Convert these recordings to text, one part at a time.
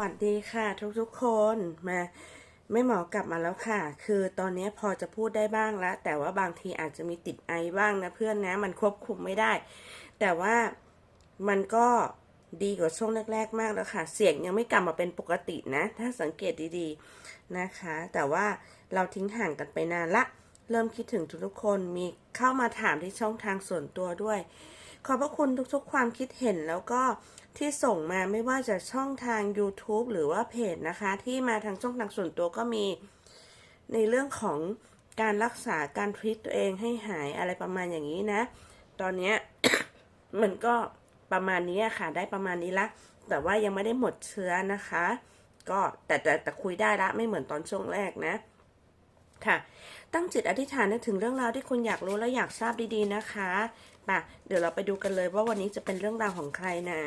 วัสดีค่ะ ทุกๆคนมาไม่หมอกลับมาแล้วค่ะ คือตอนนี้พอจะพูดได้บ้างแล้ว แต่ว่าบางทีอาจจะมีติดไอบ้างนะเพื่อนนะ มันควบคุมไม่ได้ แต่ว่ามันก็ดีกว่าช่วงแรก ๆ มากแล้วค่ะ เสียงยังไม่กลับมาเป็นปกตินะ ถ้าสังเกตดีๆนะคะ แต่ว่าเราทิ้งห่างกันไปนานละ เริ่มคิดถึงทุกๆคนมีเข้ามาถามที่ช่องทางส่วนตัวด้วย ขอบพระคุณทุกๆ ความคิดเห็นแล้วก็ที่ส่งมาไม่ว่าจะช่องทาง YouTube หรือว่าเพจนะคะ ที่มาทางช่องทางส่วนตัวก็มี ในเรื่องของการรักษาการทรีตตัวเองให้หายอะไรประมาณอย่างนี้นะ ตอนนี้มันก็ประมาณนี้ค่ะ ได้ประมาณนี้ละ แต่ว่ายังไม่ได้หมดเชื้อนะคะ ก็แต่แต่แต่คุยได้ละไม่เหมือนตอนช่วงแรกนะ ค่ะ ตั้งจิตอธิษฐานนึกถึงเรื่องราวที่คุณอยากรู้และอยากทราบดีๆนะคะ ป่ะเดี๋ยวเราไปดูกันเลยว่าวันนี้จะเป็นเรื่องราวของใครนะ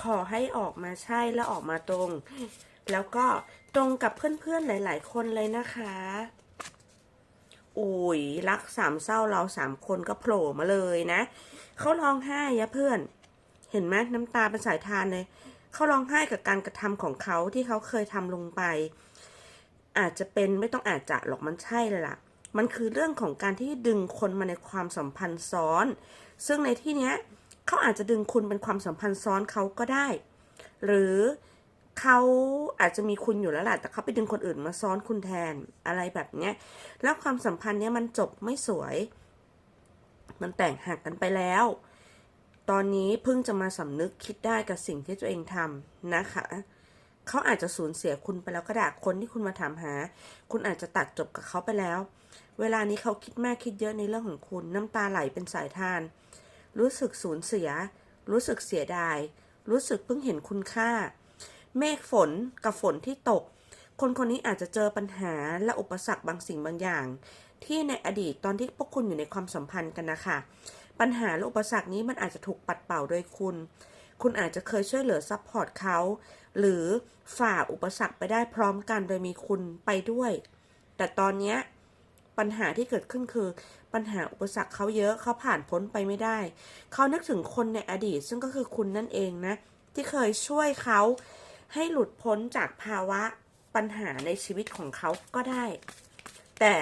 ขอให้ออกมาใช่และออกมาตรง แล้วก็ตรงกับเพื่อนๆหลาย ๆ คนเลยนะคะอุ้ยรักสามเศร้าเราสามคนก็โผล่มาเลยนะเขาร้องไห้ยะเพื่อน เห็นไหมน้ำตาเป็นสายทานเลยเขาร้องไห้กับการกระทำของเขาที่เขาเคยทำลงไป อาจจะเป็นไม่ต้องอาจจะหรอกมันใช่เลยล่ะ มันคือเรื่องของการที่ดึงคนมาในความสัมพันธ์ซ้อน ซึ่งในที่เนี้ยเขาอาจจะดึงคุณเป็นความสัมพันธ์ซ้อนเขาก็ได้ หรือเขาอาจจะมีคุณอยู่แล้วแหละแต่เขาไปดึงคนอื่นมาซ้อนคุณแทนอะไรแบบเนี้ย แล้วความสัมพันธ์เนี้ยมันจบไม่สวย มันแตกหักกันไปแล้ว ตอนนี้เพิ่งจะมาสำนึกคิดได้กับสิ่งที่ตัวเองทำนะคะเขาอาจจะสูญเสียคุณไปแล้วก็ได้คนที่คุณมาถามหา คุณอาจจะตัดจบกับเขาไปแล้ว เวลานี้เขาคิดมากคิดเยอะในเรื่องของคุณ น้ำตาไหลเป็นสายทาน รู้สึกสูญเสีย รู้สึกเสียดาย รู้สึกเพิ่งเห็นคุณค่า เมฆฝนกับฝนที่ตก คนคนนี้อาจจะเจอปัญหาและอุปสรรคบางสิ่งบางอย่าง ที่ในอดีตตอนที่พวกคุณอยู่ในความสัมพันธ์กันนะคะปัญหาและอุปสรรคนี้มันอาจจะถูกปัดเป่าโดยคุณ คุณอาจจะเคยช่วยเหลือซัพพอร์ตเขา หรือฝ่าอุปสรรคไปได้พร้อมกันโดยมีคุณไปด้วย แต่ตอนเนี้ย ปัญหาที่เกิดขึ้นคือ ปัญหาอุปสรรคเขาเยอะเขาผ่านพ้นไปไม่ได้ เขานึกถึงคนในอดีต ซึ่งก็คือคุณนั่นเองนะ ที่เคยช่วยเขาให้หลุดพ้นจากภาวะปัญหาในชีวิตของเขาก็ได้ แต่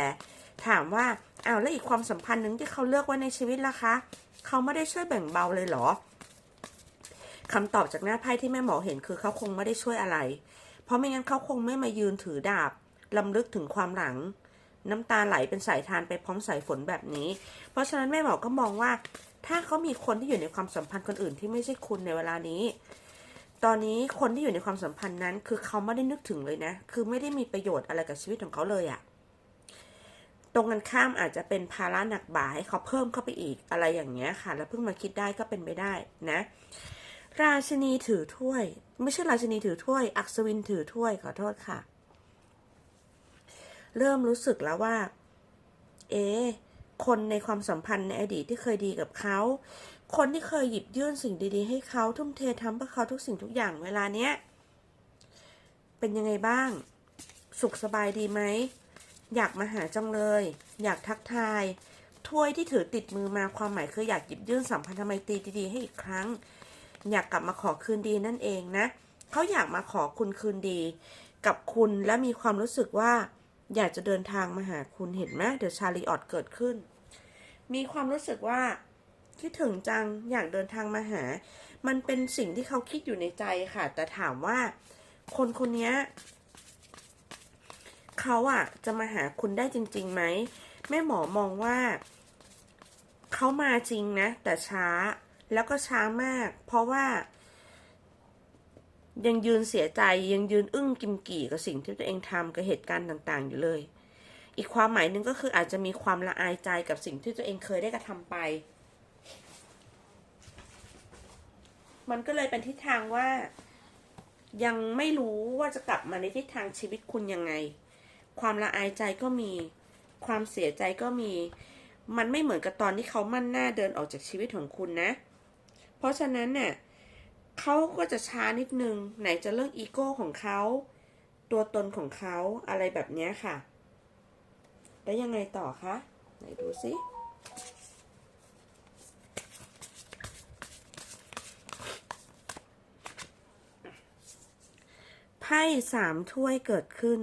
ถามว่าอ้าวแล้วอีกความสัมพันธ์หนึ่งที่เขาเลือกไว้ในชีวิตล่ะคะ เขาไม่ได้ช่วยแบ่งเบาเลยเหรอคำตอบจากหน้าไพ่ที่แม่หมอเห็นคือเขาคงไม่ได้ช่วยอะไร เพราะไม่งั้นเขาคงไม่มายืนถือดาบลำลึกถึงความหลัง น้ำตาไหลเป็นสายทานไปพร้อมสายฝนแบบนี้ เพราะฉะนั้นแม่หมอก็มองว่า ถ้าเขามีคนที่อยู่ในความสัมพันธ์คนอื่นที่ไม่ใช่คุณในเวลานี้ ตอนนี้คนที่อยู่ในความสัมพันธ์นั้น คือเขาไม่ได้นึกถึงเลยนะ คือไม่ได้มีประโยชน์อะไรกับชีวิตของเขาเลยอะตรงกันข้ามอาจจะเป็นภาระหนักบ่าให้เขาเพิ่มเข้าไปอีกอะไรอย่างเงี้ยค่ะ แล้วเพิ่งมาคิดได้ก็เป็นไปได้นะ ราชินีถือถ้วย ไม่ใช่ราชินีถือถ้วย อัศวินถือถ้วยขอโทษค่ะ เริ่มรู้สึกแล้วว่า เอะคนในความสัมพันธ์ในอดีตที่เคยดีกับเขา คนที่เคยหยิบยื่นสิ่งดีๆ ให้เขาทุ่มเททำเพื่อเขาทุกสิ่งทุกอย่างเวลาเนี้ย เป็นยังไงบ้าง สุขสบายดีไหม อยากมาหาจังเลย อยากทักทาย ถ้วยที่ถือติดมือมาความหมายคืออยากหยิบยื่นสัมพันธไมตรีดีๆ ให้อีกครั้ง อยากกลับมาขอคืนดีนั่นเองนะ เขาอยากมาขอคุณคืนดี กับคุณและมีความรู้สึกว่า อยากจะเดินทางมาหาคุณเห็นไหมเดี๋ยวชาลีออดเกิดขึ้น มีความรู้สึกว่าคิดถึงจังอยากเดินทางมาหา มันเป็นสิ่งที่เขาคิดอยู่ในใจค่ะ แต่ถามว่าคนคนนี้เขาอะจะมาหาคุณได้จริงๆไหมแม่หมอมองว่าเขามาจริงนะ แต่ช้าแล้วก็ช้ามาก เพราะว่า ยังยืนเสียใจยังยืนอึ้งกิมกี่กับสิ่งที่ตัวเองทำกับเหตุการณ์ต่างๆ อยู่เลย อีกความหมายหนึ่งก็คืออาจจะมีความละอายใจกับสิ่งที่ตัวเองเคยได้กระทำไป มันก็เลยเป็นทิศทางว่า ยังไม่รู้ว่าจะกลับมาในทิศทางชีวิตคุณยังไง ความละอายใจก็มี ความเสียใจก็มี มันไม่เหมือนกับตอนที่เขามั่นหน้าเดินออกจากชีวิตของคุณนะ เพราะฉะนั้นเนี่ย เขาก็จะช้านิดนึง ไหนจะเรื่องอีโก้ของเขา ตัวตนของเขาอะไรแบบนี้ค่ะ แล้วยังไงต่อคะไหนดูสิไพ่สามถ้วยเกิดขึ้น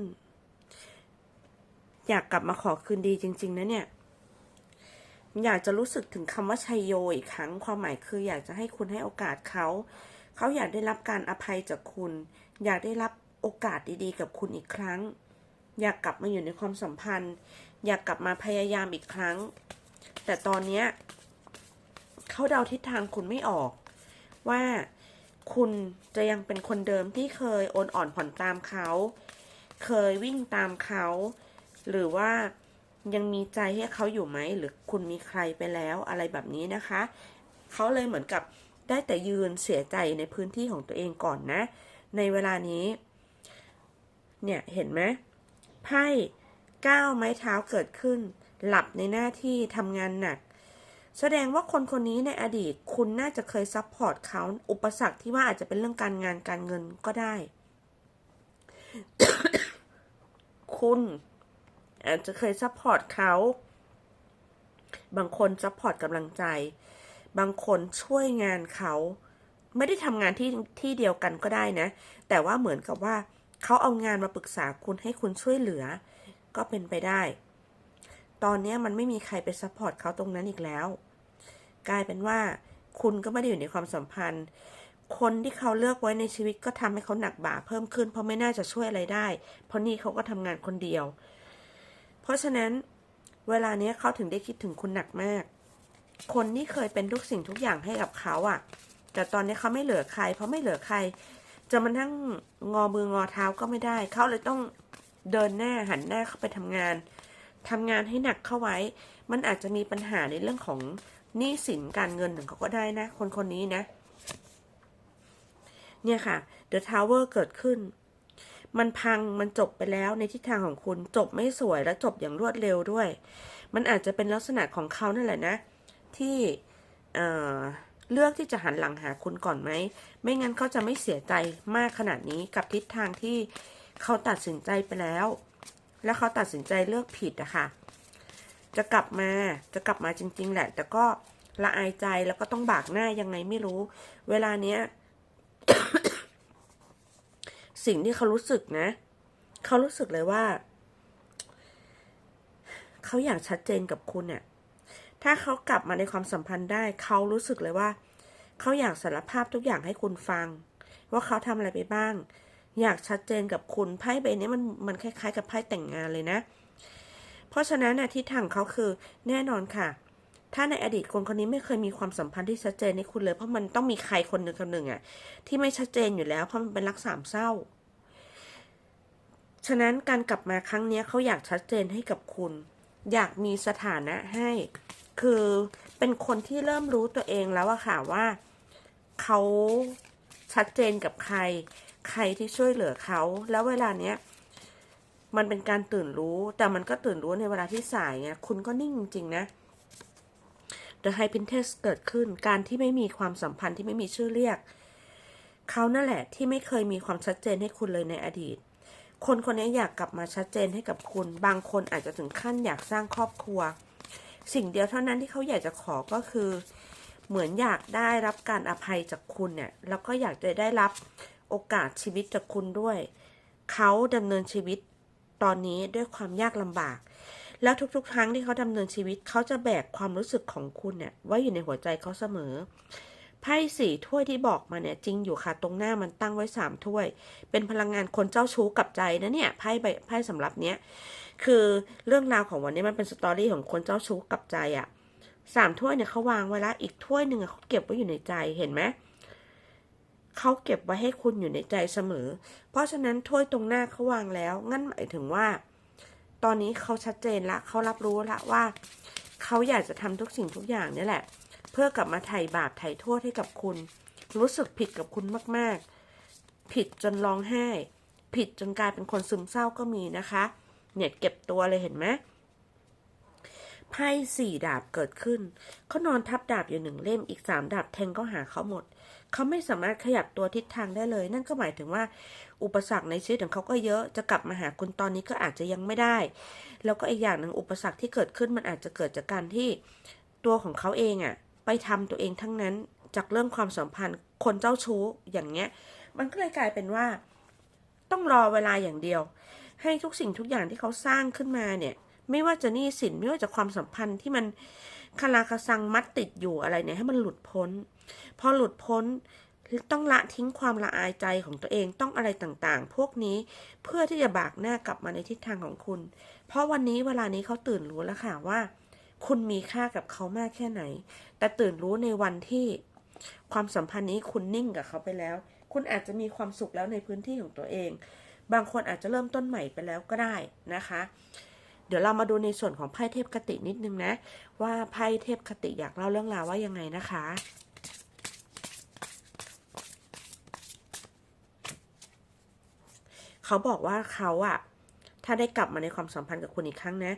อยากกลับมาขอคืนดีจริง ๆ นะเนี่ยอยากจะรู้สึกถึงคำว่าชัยโยอีกครั้ง ความหมายคืออยากจะให้คุณให้โอกาสเขา เขาอยากได้รับการอภัยจากคุณ อยากได้รับโอกาสดีๆ กับคุณอีกครั้ง อยากกลับมาอยู่ในความสัมพันธ์ อยากกลับมาพยายามอีกครั้ง แต่ตอนนี้เขาเดาทิศทางคุณไม่ออก ว่าคุณจะยังเป็นคนเดิมที่เคยโอนอ่อนผ่อนตามเขา เคยวิ่งตามเขา หรือว่ายังมีใจให้เขาอยู่ไหม หรือคุณมีใครไปแล้วอะไรแบบนี้นะคะ เขาเลยเหมือนกับ ได้แต่ยืนเสียใจในพื้นที่ของตัวเองก่อนนะ ในเวลานี้ เนี่ย เห็นไหมไพ่ก้าวไม้เท้าเกิดขึ้น หลับในหน้าที่ทำงานหนัก แสดงว่าคนคนนี้ในอดีตคุณน่าจะเคยซัพพอร์ตเขาอุปสรรคที่ว่าอาจจะเป็นเรื่องการงานการเงินก็ได้ คุณอาจจะเคยซัพพอร์ตเขา บางคนซัพพอร์ตกำลังใจ บางคนช่วยงานเขา ไม่ได้ทำงานที่ที่เดียวกันก็ได้นะ แต่ว่าเหมือนกับว่าเขาเอางานมาปรึกษาคุณให้คุณช่วยเหลือ ก็เป็นไปได้ ตอนนี้มันไม่มีใครไปซัพพอร์ตเขาตรงนั้นอีกแล้ว กลายเป็นว่าคุณก็ไม่ได้อยู่ในความสัมพันธ์ คนที่เขาเลือกไว้ในชีวิตก็ทำให้เขาหนักบ่าเพิ่มขึ้น เพราะไม่น่าจะช่วยอะไรได้ เพราะนี่เขาก็ทำงานคนเดียว เพราะฉะนั้นเวลาเนี้ยเขาถึงได้คิดถึงคุณหนักมาก คนที่เคยเป็นทุกสิ่งทุกอย่างให้กับเขาอะ่ะ แต่ตอนนี้เขาไม่เหลือใคร เพราะไม่เหลือใครจะมานั่งงอมืองอเท้าก็ไม่ได้ เขาเลยต้องเดินหน้าหันหน้าเข้าไปทำงานทำงานให้หนักเข้าไว้ มันอาจจะมีปัญหาในเรื่องของหนี้สินการเงินของเขาก็ได้นะ คนคนนี้นะ เนี่ยค่ะ The Tower เกิดขึ้น มันพังมันจบไปแล้วในทิศทางของคุณจบไม่สวยและจบอย่างรวดเร็วด้วย มันอาจจะเป็นลักษณะของเขานั่นแหละนะ ที่เอ่อเลือกที่จะหันหลังหาคุณก่อนไหม ไม่งั้นเขาจะไม่เสียใจมากขนาดนี้กับทิศทางที่เขาตัดสินใจไปแล้ว แล้วเขาตัดสินใจเลือกผิดอะค่ะ จะกลับมา จะกลับมาจริง ๆ แหละ แต่ก็ละอายใจแล้วก็ต้องบากหน้ายังไงไม่รู้ เวลาเนี้ย สิ่งที่เขารู้สึกนะ เขารู้สึกเลยว่า เขาอยากชัดเจนกับคุณเนี่ย ถ้าเขากลับมาในความสัมพันธ์ได้ เขารู้สึกเลยว่า เขาอยากสารภาพทุกอย่างให้คุณฟัง ว่าเขาทำอะไรไปบ้าง อยากชัดเจนกับคุณไพ่ใบนี้มันมันคล้ายๆ กับไพ่แต่งงานเลยนะ เพราะฉะนั้นนะทิศทางเขาคือแน่นอนค่ะ ถ้าในอดีตคนคนนี้ไม่เคยมีความสัมพันธ์ที่ชัดเจนในคุณเลย เพราะมันต้องมีใครคนหนึ่งคนหนึ่งอะที่ไม่ชัดเจนอยู่แล้วเพราะมันเป็นรักสามเศร้า ฉะนั้นการกลับมาครั้งนี้เขาอยากชัดเจนให้กับคุณ อยากมีสถานะให้ คือเป็นคนที่เริ่มรู้ตัวเองแล้วอะค่ะว่าเขาชัดเจนกับใคร ใครที่ช่วยเหลือเขา แล้วเวลาเนี้ยมันเป็นการตื่นรู้ แต่มันก็ตื่นรู้ในเวลาที่สายไงคุณก็นิ่งจริงๆนะ The High Princess เกิดขึ้น การที่ไม่มีความสัมพันธ์ที่ไม่มีชื่อเรียก เขานั่นแหละที่ไม่เคยมีความชัดเจนให้คุณเลยในอดีต คนคนนี้อยากกลับมาชัดเจนให้กับคุณ บางคนอาจจะถึงขั้นอยากสร้างครอบครัว สิ่งเดียวเท่านั้นที่เขาอยากจะขอก็คือ เหมือนอยากได้รับการอภัยจากคุณเนี่ย แล้วก็อยากจะได้รับโอกาสชีวิตจากคุณด้วย เขาดำเนินชีวิตตอนนี้ด้วยความยากลำบาก แล้วทุกๆ ครั้งที่เขาดำเนินชีวิตเขาจะแบกความรู้สึกของคุณเนี่ยไว้อยู่ในหัวใจเขาเสมอไพ่สี่ถ้วยที่บอกมาเนี่ยจริงอยู่ค่ะตรงหน้ามันตั้งไว้สามถ้วย เป็นพลังงานคนเจ้าชู้กับใจนะเนี่ยไพ่ใบไพ่สำหรับเนี้ย คือเรื่องราวของวันนี้มันเป็นสตอรี่ของคนเจ้าชู้กับใจอะสามถ้วยเนี่ยเขาวางไว้แล้วอีกถ้วยหนึ่งเขาเก็บไว้อยู่ในใจเห็นไหมเขาเก็บไว้ให้คุณอยู่ในใจเสมอ เพราะฉะนั้นถ้วยตรงหน้าเขาวางแล้วงั้นหมายถึงว่า ตอนนี้เขาชัดเจนละเขารับรู้ละว่าเขาอยากจะทำทุกสิ่งทุกอย่างนี่แหละ เพื่อกลับมาไถ่บาปไถ่โทษให้กับคุณ รู้สึกผิดกับคุณมาก ๆ ผิดจนร้องไห้ ผิดจนกลายเป็นคนซึมเศร้าก็มีนะคะ เนี่ยเก็บตัวเลยเห็นไหมไพ่สี่ดาบเกิดขึ้น เขานอนทับดาบอยู่หนึ่งเล่ม อีกสามดาบแทงก็หาเขาหมด เขาไม่สามารถขยับตัวทิศทางได้เลย นั่นก็หมายถึงว่า อุปสรรคในชีวิตของเขาก็เยอะ จะกลับมาหาคุณตอนนี้ก็อาจจะยังไม่ได้ แล้วก็อีกอย่างหนึ่งอุปสรรคที่เกิดขึ้นมันอาจจะเกิดจากการที่ตัวของเขาเองอะไปทำตัวเองทั้งนั้น จากเรื่องความสัมพันธ์ คนเจ้าชู้อย่างเงี้ย มันก็เลยกลายเป็นว่า ต้องรอเวลาอย่างเดียว ให้ทุกสิ่งทุกอย่างที่เขาสร้างขึ้นมาเนี่ย ไม่ว่าจะหนี้สินไม่ว่าจะความสัมพันธ์ที่มันคาราคาซังมัดติดอยู่อะไรเนี่ยให้มันหลุดพ้น พอหลุดพ้นต้องละทิ้งความละอายใจของตัวเองต้องอะไรต่างๆ พวกนี้เพื่อที่จะบากหน้ากลับมาในทิศทางของคุณ เพราะวันนี้เวลานี้เขาตื่นรู้แล้วค่ะว่า คุณมีค่ากับเขามากแค่ไหน แต่ตื่นรู้ในวันที่ความสัมพันธ์นี้คุณนิ่งกับเขาไปแล้ว คุณอาจจะมีความสุขแล้วในพื้นที่ของตัวเอง บางคนอาจจะเริ่มต้นใหม่ไปแล้วก็ได้นะคะ เดี๋ยวเรามาดูในส่วนของไพ่เทพคตินิดนึงนะ ว่าไพ่เทพคติอยากเล่าเรื่องราวว่ายังไงนะคะเขาบอกว่าเขาอะถ้าได้กลับมาในความสัมพันธ์กับคุณอีกครั้งนะ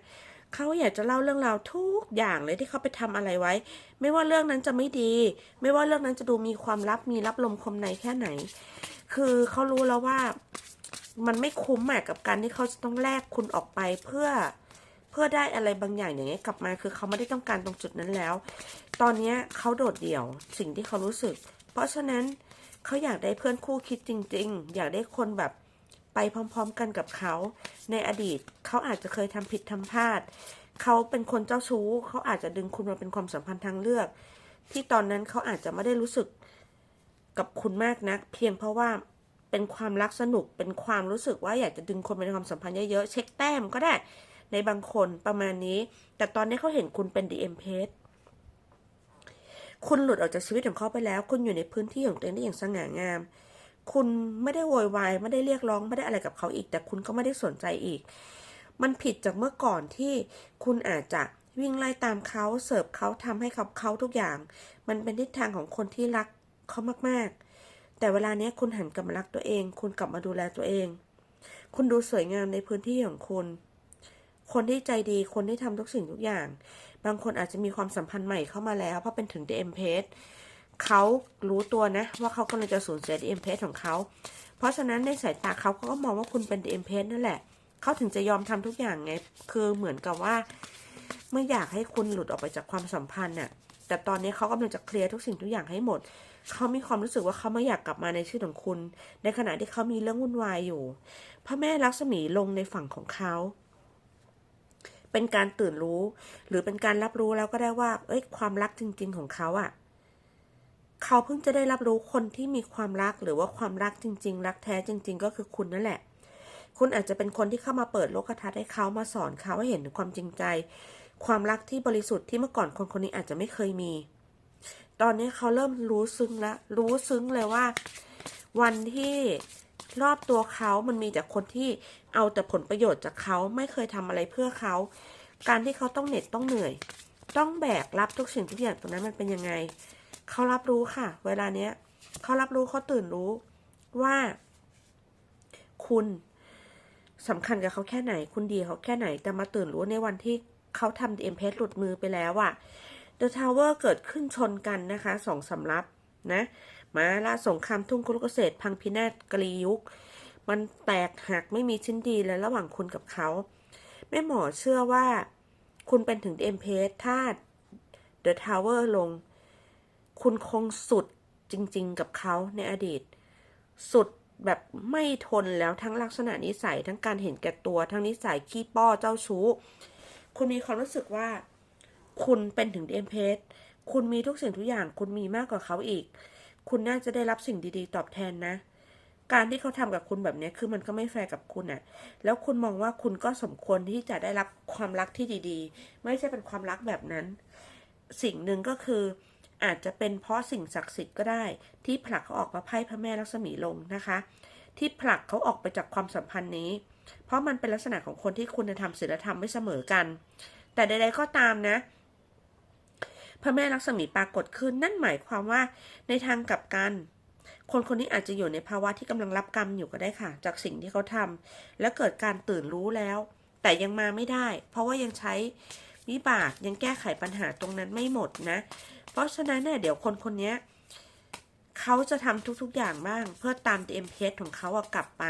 เขาอยากจะเล่าเรื่องราวทุกอย่างเลยที่เขาไปทำอะไรไว้ ไม่ว่าเรื่องนั้นจะไม่ดี ไม่ว่าเรื่องนั้นจะดูมีความลับมีรับลมคมในแค่ไหน คือเขารู้แล้วว่า มันไม่คุ้มอะกับการที่เขาจะต้องแลกคุณออกไปเพื่อเพื่อได้อะไรบางอย่างอย่างนี้ยกลับมาคือเขาไม่ได้ต้องการตรงจุดนั้นแล้ว ตอนนี้เขาโดดเดี่ยวสิ่งที่เขารู้สึก เพราะฉะนั้นเขาอยากได้เพื่อนคู่คิดจริง ๆ อยากได้คนแบบไปพร้อม ๆ กันกับเขาในอดีตเขาอาจจะเคยทำผิดทำพลาดเขาเป็นคนเจ้าชู้เขาอาจจะดึงคุณมาเป็นความสัมพันธ์ทางเลือก ที่ตอนนั้นเขาอาจจะไม่ได้รู้สึกกับคุณมากนัก เพียงเพราะว่า เป็นความรักสนุก เป็นความรู้สึกว่าอยากจะดึงคนมาในความสัมพันธ์เยอะๆ เช็คแต้มก็ได้ ในบางคนประมาณนี้ แต่ตอนนี้เขาเห็นคุณเป็น DM p a g e คุณหลุดออกจากชีวิตของเขาไปแล้ว คุณอยู่ในพื้นที่ของตัวเองได้อย่างสง่างาม คุณไม่ได้โวยวายไม่ได้เรียกร้องไม่ได้อะไรกับเขาอีก แต่คุณก็ไม่ได้สนใจอีก มันผิดจากเมื่อก่อนที่คุณอาจจะวิ่งไล่ตามเขาเสิร์ฟเขาทำให้เขาเขาทุกอย่าง มันเป็นทิศทางของคนที่รักเขามากๆ แต่เวลานี้คุณหันกลับมารักตัวเอง คุณกลับมาดูแลตัวเอง คุณดูสวยงามในพื้นที่ของคุณ คนที่ใจดี คนที่ทำทุกสิ่งทุกอย่าง บางคนอาจจะมีความสัมพันธ์ใหม่เข้ามาแล้วเพราะเป็นถึง DM p a g e เขารู้ตัวนะ ว่าเขากำลังจะสูญเสีย DM p a g e ของเขา เพราะฉะนั้นในสายตาเขาเขาก็มองว่าคุณเป็น DM p a g e นั่นแหละ เขาถึงจะยอมทำทุกอย่างไง คือเหมือนกับว่า ไม่อยากให้คุณหลุดออกไปจากความสัมพันธ์น่ะ แต่ตอนนี้เขากำลังจะเคลียร์ทุกสิ่งทุกอย่างให้หมด เขามีความรู้สึกว่าเขาไม่อยากกลับมาในชีวิตของคุณ ในขณะที่เขามีเรื่องวุ่นวายอยู่ พระแม่ลักษมีลงในฝั่งของเขา เป็นการตื่นรู้ หรือเป็นการรับรู้แล้วก็ได้ว่า เอ้ย ความรักจริง ๆ ของเขาอะ่ะ เขาเพิ่งจะได้รับรู้คนที่มีความรักหรือว่าความรักจริง ๆ รักแท้จริง ๆ ก็คือคุณนั่นแหละ คุณอาจจะเป็นคนที่เข้ามาเปิดโลกทัศน์ให้เขามาสอนเขาให้เห็นถึงความจริงใจ ความรักที่บริสุทธิ์ที่เมื่อก่อนคนคนนี้อาจจะไม่เคยมี ตอนนี้เขาเริ่มรู้ซึ้งละรู้ซึ้งเลยว่า วันที่รอบตัวเขามันมีแต่คนที่เอาแต่ผลประโยชน์จากเขาไม่เคยทำอะไรเพื่อเขา การที่เขาต้องเหน็ดต้องเหนื่อย ต้องแบกรับทุกสิ่งทุกอย่างตรงนั้นมันเป็นยังไง เขารับรู้ค่ะ เวลาเนี้ยเขารับรู้เขาตื่นรู้ว่า คุณสำคัญกับเขาแค่ไหน คุณดีเขาแค่ไหน แต่มาตื่นรู้ในวันที่เขาทำเอ็มเพหลุดมือไปแล้วอะ The Tower เกิดขึ้นชนกันนะคะสองสำรับนะมาละสงครามทุ่งกุลเกษตรพังพินาศกรียุค มันแตกหักไม่มีชิ้นดีเลยระหว่างคุณกับเขาแม่หมอเชื่อว่า คุณเป็นถึงเอ็มเพสถ้า The Tower ลง คุณคงสุดจริงๆกับเขาในอดีต สุดแบบไม่ทนแล้วทั้งลักษณะนิสัยทั้งการเห็นแก่ตัว ทั้งนิสัยขี้ป้อเจ้าชู้ คุณมีความรู้สึกว่า คุณเป็นถึงเอ็มเพสคุณมีทุกสิ่งทุกอย่าง คุณมีมากกว่าเขาอีก คุณน่าจะได้รับสิ่งดีๆ ตอบแทนนะ การที่เขาทำกับคุณแบบนี้คือมันก็ไม่แฟร์กับคุณอะ่ะ แล้วคุณมองว่าคุณก็สมควรที่จะได้รับความรักที่ดีๆ ไม่ใช่เป็นความรักแบบนั้น สิ่งหนึ่งก็คืออาจจะเป็นเพราะสิ่งศักดิ์สิทธิ์ก็ได้ ที่ผลักเขาออกมาไพ่พระแม่ลักษมีลงนะคะ ที่ผลักเขาออกไปจากความสัมพันธ์นี้ เพราะมันเป็นลักษณะของคนที่คุณธรรมศีลธรรมไม่เสมอกัน แต่ใดๆก็ตามนะ พระแม่ลักษมีปรากฏขึ้น นั่นหมายความว่าในทางกลับกัน คนคนนี้อาจจะอยู่ในภาวะที่กำลังรับกรรมอยู่ก็ได้ค่ะ จากสิ่งที่เขาทำและเกิดการตื่นรู้แล้ว แต่ยังมาไม่ได้ เพราะว่ายังใช้วิบากยังแก้ไขปัญหาตรงนั้นไม่หมดนะ เพราะฉะนั้นเนี่ยเดี๋ยวคนคนนี้เขาจะทำทุกๆอย่างบ้าง เพื่อตามเอ็มเพสของเขากลับไป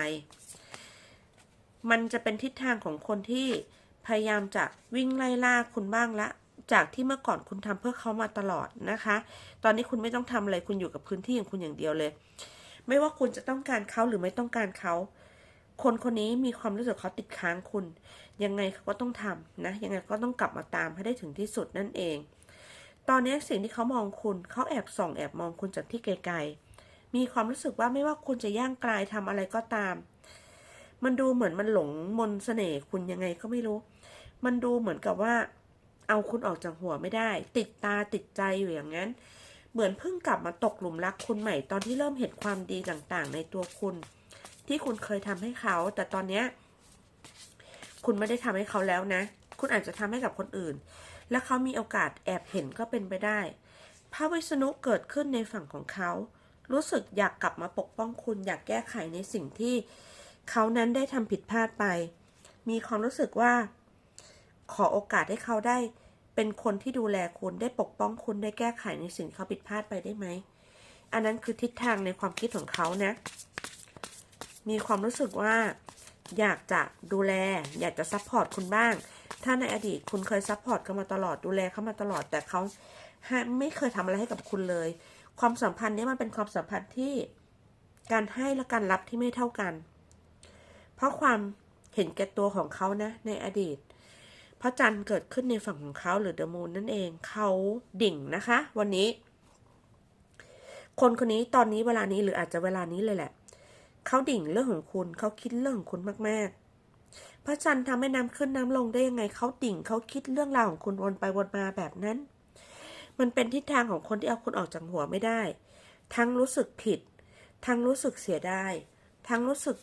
มันจะเป็นทิศทางของคนที่พยายามจะวิ่งไล่ล่าคุณบ้างละ จากที่เมื่อก่อนคุณทำเพื่อเขามาตลอดนะคะ ตอนนี้คุณไม่ต้องทำอะไรคุณอยู่กับพื้นที่ของคุณอย่างเดียวเลย ไม่ว่าคุณจะต้องการเขาหรือไม่ต้องการเขา คนคนนี้มีความรู้สึกเขาติดค้างคุณ ยังไงเขาก็ต้องทำนะ ยังไงก็ต้องกลับมาตามให้ได้ถึงที่สุดนั่นเอง ตอนนี้สิ่งที่เขามองคุณเขาแอบส่องแอบมองคุณจากที่ไกลๆ มีความรู้สึกว่าไม่ว่าคุณจะย่างกลายทำอะไรก็ตาม มันดูเหมือนมันหลงมนต์เสน่ห์คุณยังไงก็ไม่รู้ มันดูเหมือนกับว่า เอาคุณออกจากหัวไม่ได้ ติดตาติดใจอยู่อย่างนั้น เหมือนเพิ่งกลับมาตกหลุมรักคุณใหม่ตอนที่เริ่มเห็นความดีต่างๆ ในตัวคุณ ที่คุณเคยทำให้เขา แต่ตอนเนี้ยคุณไม่ได้ทำให้เขาแล้วนะ คุณอาจจะทำให้กับคนอื่น และเขามีโอกาสแอบเห็นก็เป็นไปได้พระวิษณุเกิดขึ้นในฝั่งของเขา รู้สึกอยากกลับมาปกป้องคุณอยากแก้ไขในสิ่งที่ เขานั้นได้ทำผิดพลาดไป มีความรู้สึกว่า ขอโอกาสให้เขาได้เป็นคนที่ดูแลคุณได้ปกป้องคุณได้แก้ไขในสิ่งที่เขาผิดพลาดไปได้ไหม อันนั้นคือทิศทางในความคิดของเขานะ มีความรู้สึกว่า อยากจะดูแล อยากจะซัพพอร์ตคุณบ้าง ถ้าในอดีตคุณเคยซัพพอร์ตเขามาตลอดดูแลเขามาตลอดแต่เขาไม่เคยทำอะไรให้กับคุณเลย ความสัมพันธ์นี้มันเป็นความสัมพันธ์ที่การให้และการรับที่ไม่เท่ากัน เพราะความเห็นแก่ตัวของเขานะในอดีต พระจันทร์เกิดขึ้นในฝั่งของเขาหรือเดอะมูนนั่นเองเขาดิ่งนะคะ วันนี้ คนคนนี้ตอนนี้เวลานี้หรืออาจจะเวลานี้เลยแหละเขาดิ่งเรื่องของคุณเขาคิดเรื่องของคุณมากๆ พระจันทร์ทำให้น้ำขึ้นน้ำลงได้ยังไงเขาดิ่งเขาคิดเรื่องราวของคุณวนไปวนมาแบบนั้น มันเป็นทิศทางของคนที่เอาคุณออกจากหัวไม่ได้ ทั้งรู้สึกผิด ทั้งรู้สึกเสียดายทั้งรู้สึก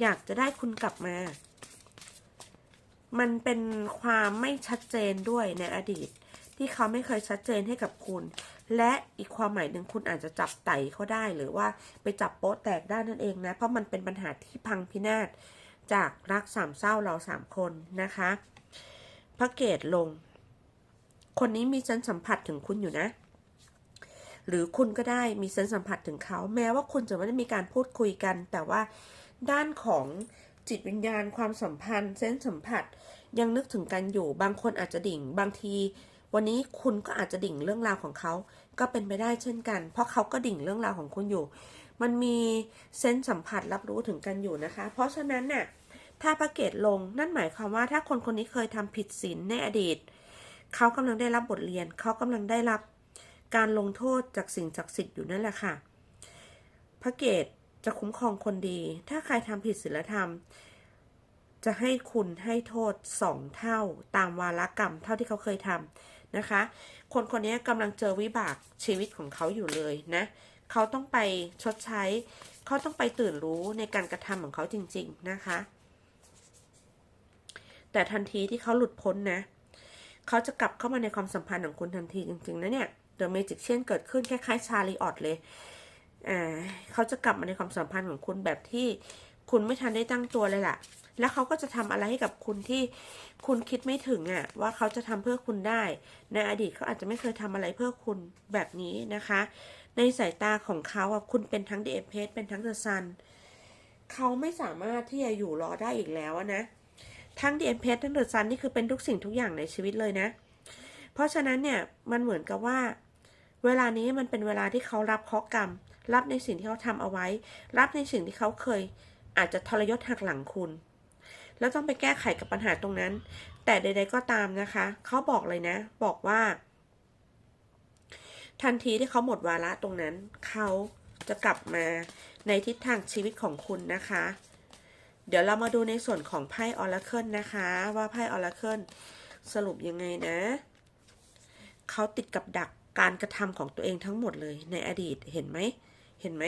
อยากจะได้คุณกลับมา มันเป็นความไม่ชัดเจนด้วยในอดีต ที่เขาไม่เคยชัดเจนให้กับคุณ และอีกความหมายหนึ่งคุณอาจจะจับไตเขาได้หรือว่าไปจับโป๊ะแตกได้นั่นเองนะ เพราะมันเป็นปัญหาที่พังพินาศจากรักสามเศร้าเราสามคนนะคะพระเกตลง คนนี้มีเซนสัมผัสถึงคุณอยู่นะ หรือคุณก็ได้มีเซนสัมผัสถึงเขา แม้ว่าคุณจะไม่ได้มีการพูดคุยกัน แต่ว่าด้านของ จิตวิญญาณ ความสัมพันธ์เซนส์สัมผัส ยังนึกถึงกันอยู่ บางคนอาจจะดิ่ง บางที วันนี้คุณก็อาจจะดิ่งเรื่องราวของเขา ก็เป็นไปได้เช่นกัน เพราะเขาก็ดิ่งเรื่องราวของคุณอยู่ มันมีเซนส์สัมผัสรับรู้ถึงกันอยู่นะคะ เพราะฉะนั้นเนี่ยถ้าพระเกตลง นั่นหมายความว่าถ้าคนคนนี้เคยทำผิดศีลในอดีต เขากำลังได้รับบทเรียน เขากำลังได้รับการลงโทษจากสิ่งศักดิ์สิทธิ์อยู่นั่นแหละค่ะ พระเกต จะคุ้มครองคนดี ถ้าใครทำผิดศีลธรรม จะให้คุณให้โทษสองเท่าตามวาระกรรมเท่าที่เขาเคยทำนะคะ คนคนนี้กำลังเจอวิบากชีวิตของเขาอยู่เลยนะ เขาต้องไปชดใช้ เขาต้องไปตื่นรู้ในการกระทำของเขาจริง ๆนะคะ แต่ทันทีที่เขาหลุดพ้นนะ เขาจะกลับเข้ามาในความสัมพันธ์ของคุณทันทีจริงๆนะเนี่ย The Magic เช่นเกิดขึ้นคล้ายๆชาลีออดเลย เขาจะกลับมาในความสัมพันธ์ของคุณแบบที่คุณไม่ทันได้ตั้งตัวเลยล่ะ แล้วเขาก็จะทำอะไรให้กับคุณที่คุณคิดไม่ถึงอะ่ะ ว่าเขาจะทำเพื่อคุณได้ ในอดีตเขาอาจจะไม่เคยทำอะไรเพื่อคุณแบบนี้นะคะ ในสายตาของเขาอะคุณเป็นทั้งเดเอเพเป็นทั้งเดอะซันเขาไม่สามารถที่จะอยู่รอได้อีกแล้วนะทั้งเดเอเพทั้งเดอะซันนี่คือเป็นทุกสิ่งทุกอย่างในชีวิตเลยนะ เพราะฉะนั้นเนี่ยมันเหมือนกับว่า เวลานี้มันเป็นเวลาที่เขารับเคราะห์กรรม รับในสิ่งที่เขาทำเอาไว้ รับในสิ่งที่เขาเคยอาจจะทรยศหักหลังคุณ แล้วต้องไปแก้ไขกับปัญหาตรงนั้น แต่ใด ๆ ก็ตามนะคะ เขาบอกเลยนะ บอกว่า ทันทีที่เขาหมดวาระตรงนั้น เขาจะกลับมาในทิศทางชีวิตของคุณนะคะ เดี๋ยวเรามาดูในส่วนของไพ่ออร์เคิลนะคะ ว่าไพ่ออร์เคิลสรุปยังไงนะ เขาติดกับดักการกระทำของตัวเองทั้งหมดเลยในอดีตเห็นไหม เห็นไหม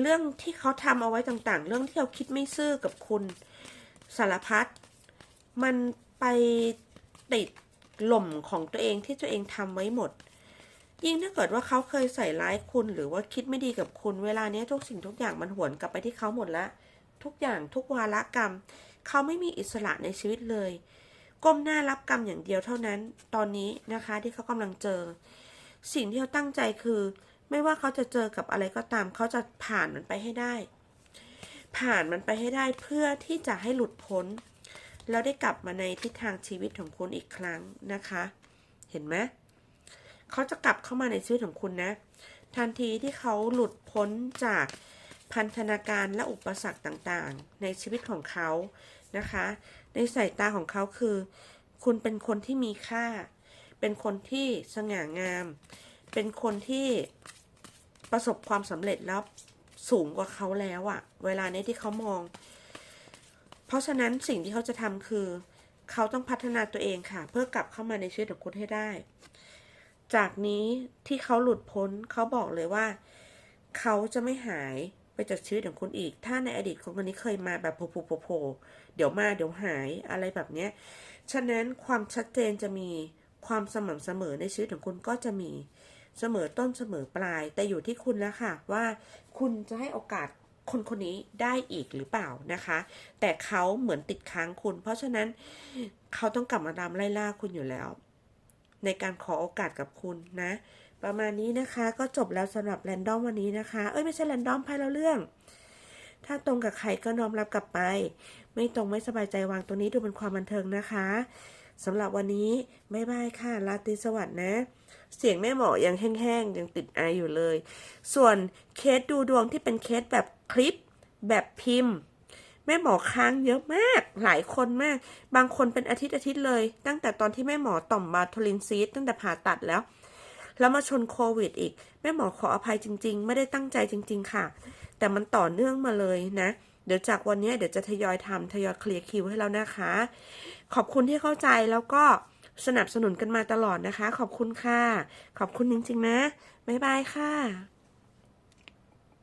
เรื่องที่เขาทำเอาไว้ต่างๆ เรื่องที่เขาคิดไม่ซื่อกับคุณสารพัดมันไปติดหล่มของตัวเองที่ตัวเองทำไว้หมด ยิ่งถ้าเกิดว่าเขาเคยใส่ร้ายคุณหรือว่าคิดไม่ดีกับคุณ เวลาเนี้ยทุกสิ่งทุกอย่างมันหวนกลับไปที่เขาหมดล้วทุกอย่างทุกวาระกรรม เขาไม่มีอิสระในชีวิตเลย ก้มหน้ารับกรรมอย่างเดียวเท่านั้น ตอนนี้นะคะที่เขากำลังเจอ สิ่งที่เขาตั้งใจคือ ไม่ว่าเขาจะเจอกับอะไรก็ตาม เขาจะผ่านมันไปให้ได้ ผ่านมันไปให้ได้เพื่อที่จะให้หลุดพ้น แล้วได้กลับมาในทิศทางชีวิตของคุณอีกครั้งนะคะ เห็นไหมเขาจะกลับเข้ามาในชีวิตของคุณนะ ทันทีที่เขาหลุดพ้นจากพันธนาการและอุปสรรคต่างๆ ในชีวิตของเขานะคะ ในสายตาของเขาคือ คุณเป็นคนที่มีค่า เป็นคนที่สง่างาม เป็นคนที่ประสบความสำเร็จแล้วสูงกว่าเขาแล้วอะเวลานี้ที่เขามอง เพราะฉะนั้นสิ่งที่เขาจะทำคือ เขาต้องพัฒนาตัวเองค่ะ เพื่อกลับเข้ามาในชีวิตของคุณให้ได้ จากนี้ที่เขาหลุดพ้นเขาบอกเลยว่า เขาจะไม่หายไปจากชีวิตของคุณอีก ถ้าในอดีตคนคนนี้เคยมาแบบโผล่โผล่เดี๋ยวมาเดี๋ยวหายอะไรแบบเนี้ย ฉะนั้นความชัดเจนจะมีความสม่ำเสมอในชีวิตของคุณก็จะมี เสมอต้นเสมอปลาย แต่อยู่ที่คุณแล้วค่ะว่าคุณจะให้โอกาสคนคนนี้ได้อีกหรือเปล่านะคะ แต่เขาเหมือนติดค้างคุณ เพราะฉะนั้นเขาต้องกลับมาตามไล่ล่าคุณอยู่แล้ว ในการขอโอกาสกับคุณนะ ประมาณนี้นะคะก็จบแล้วสำหรับแรนดอมวันนี้นะคะ เอ้ยไม่ใช่แรนดอมไพ่เราเรื่อง ถ้าตรงกับใครก็น้อมรับกลับไป ไม่ตรงไม่สบายใจวางตัวนี้ดูเป็นความบันเทิงนะคะ สำหรับวันนี้บ๊ายบายค่ะลาตรีสวัสดิ์นะ เสียงแม่หมอยังแห้งๆ ยังติดไออยู่เลย ส่วนเคสดูดวงที่เป็นเคสแบบคลิป แบบพิมพ์ แม่หมอค้างเยอะมาก หลายคนมาก บางคนเป็นอาทิตย์อาทิตย์เลย ตั้งแต่ตอนที่แม่หมอต่อมบาโทลินซีสตั้งแต่ผ่าตัดแล้ว แล้วมาชนโควิดอีก แม่หมอขออภัยจริง ๆ ไม่ได้ตั้งใจจริง ๆ ค่ะ แต่มันต่อเนื่องมาเลยนะ เดี๋ยวจากวันนี้เดี๋ยวจะทยอยทำทยอยเคลียร์คิวให้แล้วนะคะ ขอบคุณที่เข้าใจแล้วก็สนับสนุนกันมาตลอดนะคะ ขอบคุณค่ะ ขอบคุณจริงๆนะ บ๊ายบายค่ะ